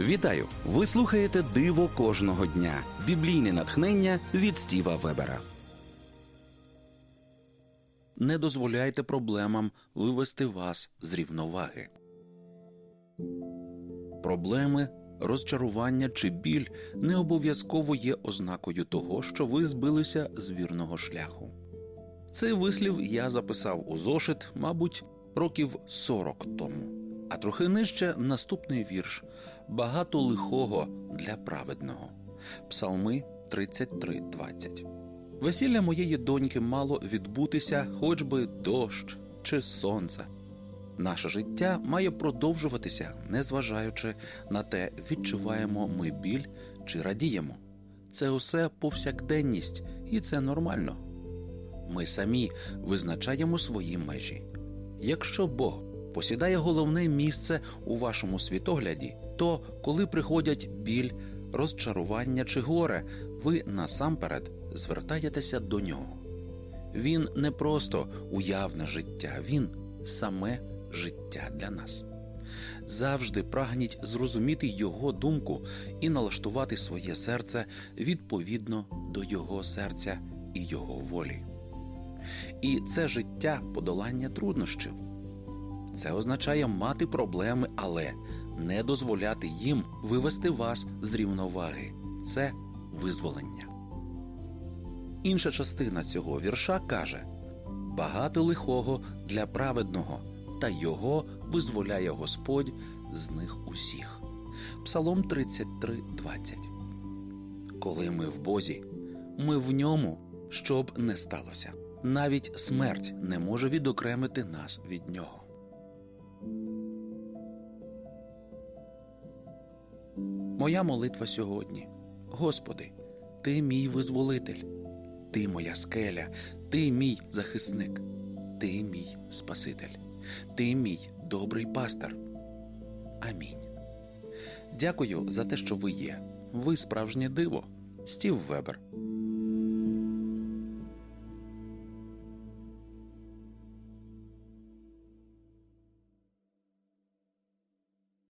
Вітаю! Ви слухаєте Диво кожного дня. Біблійне натхнення від Стіва Вебера. Не дозволяйте проблемам вивести вас з рівноваги. Проблеми, розчарування чи біль не обов'язково є ознакою того, що ви збилися з вірного шляху. Цей вислів я записав у зошит, мабуть, років 40 тому. А трохи нижче наступний вірш Багато лихого для праведного. Псалми 33.20. Весілля моєї доньки мало відбутися хоч би дощ чи сонце. Наше життя має продовжуватися, незважаючи на те, відчуваємо ми біль чи радіємо. Це усе повсякденність, і це нормально. Ми самі визначаємо свої межі. Якщо Бог посідає головне місце у вашому світогляді, то коли приходять біль, розчарування чи горе, ви насамперед звертаєтеся до нього. Він не просто уявне життя, він саме життя для нас. Завжди прагніть зрозуміти його думку і налаштувати своє серце відповідно до його серця і його волі. І це життя подолання труднощів. Це означає мати проблеми, але не дозволяти їм вивести вас з рівноваги. Це визволення. Інша частина цього вірша каже багато лихого для праведного, та його визволяє Господь з них усіх. Псалом 33,20 Коли ми в Бозі, ми в ньому, щоб не сталося. Навіть смерть не може відокремити нас від нього. Моя молитва сьогодні. Господи, Ти мій визволитель, Ти моя скеля, Ти мій захисник, Ти мій Спаситель, Ти мій добрий пастир. Амінь. Дякую за те, що ви є. Ви справжнє диво. Стів Вебер.